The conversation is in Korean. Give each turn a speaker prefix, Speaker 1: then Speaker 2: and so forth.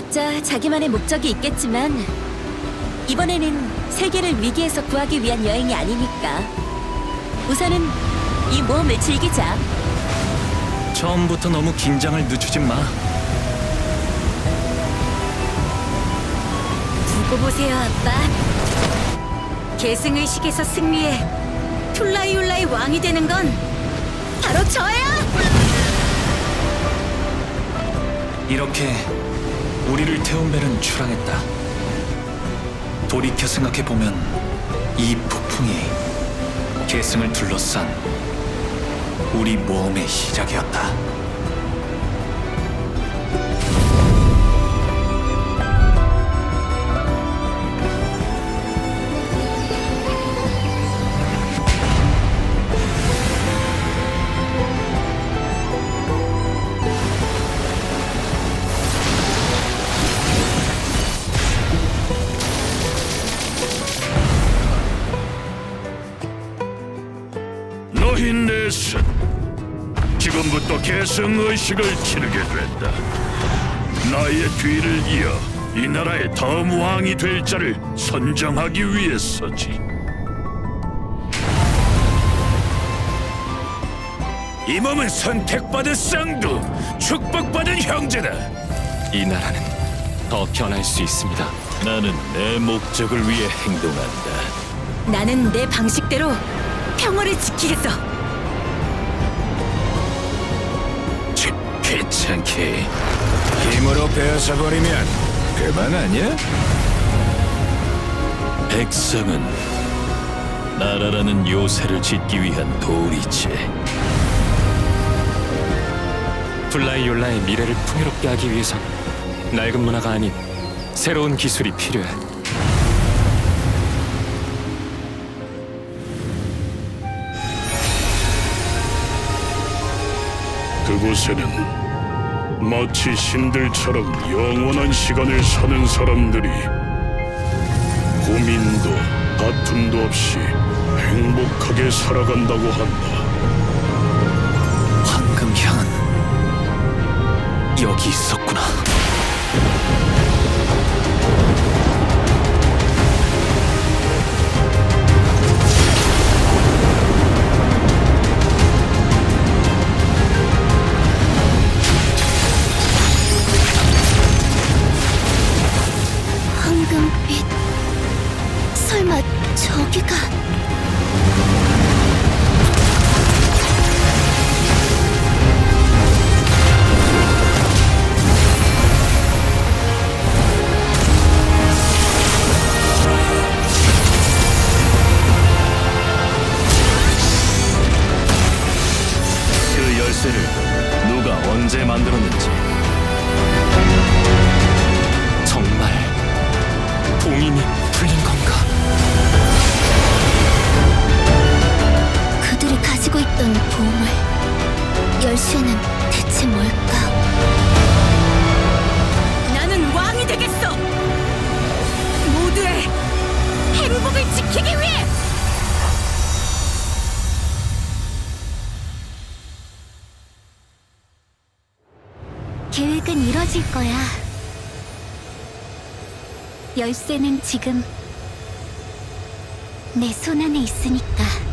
Speaker 1: 각자 자기만의 목적이 있겠지만 이번에는 세계를 위기에서 구하기 위한 여행이 아니니까 우선은 이 모험을 즐기자.
Speaker 2: 처음부터 너무 긴장을 늦추지 마.
Speaker 1: 두고 보세요, 아빠. 계승의식에서 승리해 툴라이올라의 왕이 되는 건 바로 저야!
Speaker 2: 이렇게 우리를 태운 배는 출항했다. 돌이켜 생각해 보면 이 폭풍이 계승을 둘러싼 우리 모험의 시작이었다.
Speaker 3: 너희 넷은 지금부터 계승 의식을 치르게 된다. 나의 뒤를 이어 이 나라의 다음 왕이 될 자를 선정하기 위해서지. 이 몸은 선택받은 쌍두, 축복받은 형제다.
Speaker 2: 이 나라는 더 변할 수 있습니다.
Speaker 3: 나는 내 목적을 위해 행동한다.
Speaker 1: 나는 내 방식대로 평화를 지키겠어.
Speaker 3: 치, 귀찮게 힘으로 빼앗아버리면 그만 아니야? 백성은 나라라는 요새를 짓기 위한 도리체
Speaker 2: 플라이올라의 미래를 풍요롭게 하기 위해선 낡은 문화가 아닌 새로운 기술이 필요해.
Speaker 3: 그곳에는 마치 신들처럼 영원한 시간을 사는 사람들이 고민도 다툼도 없이 행복하게 살아간다고 한다.
Speaker 1: 설마 저기가 열쇠는 대체 뭘까? 나는 왕이 되겠어! 모두의 행복을 지키기 위해! 계획은 이뤄질 거야. 열쇠는 지금 내 손 안에 있으니까.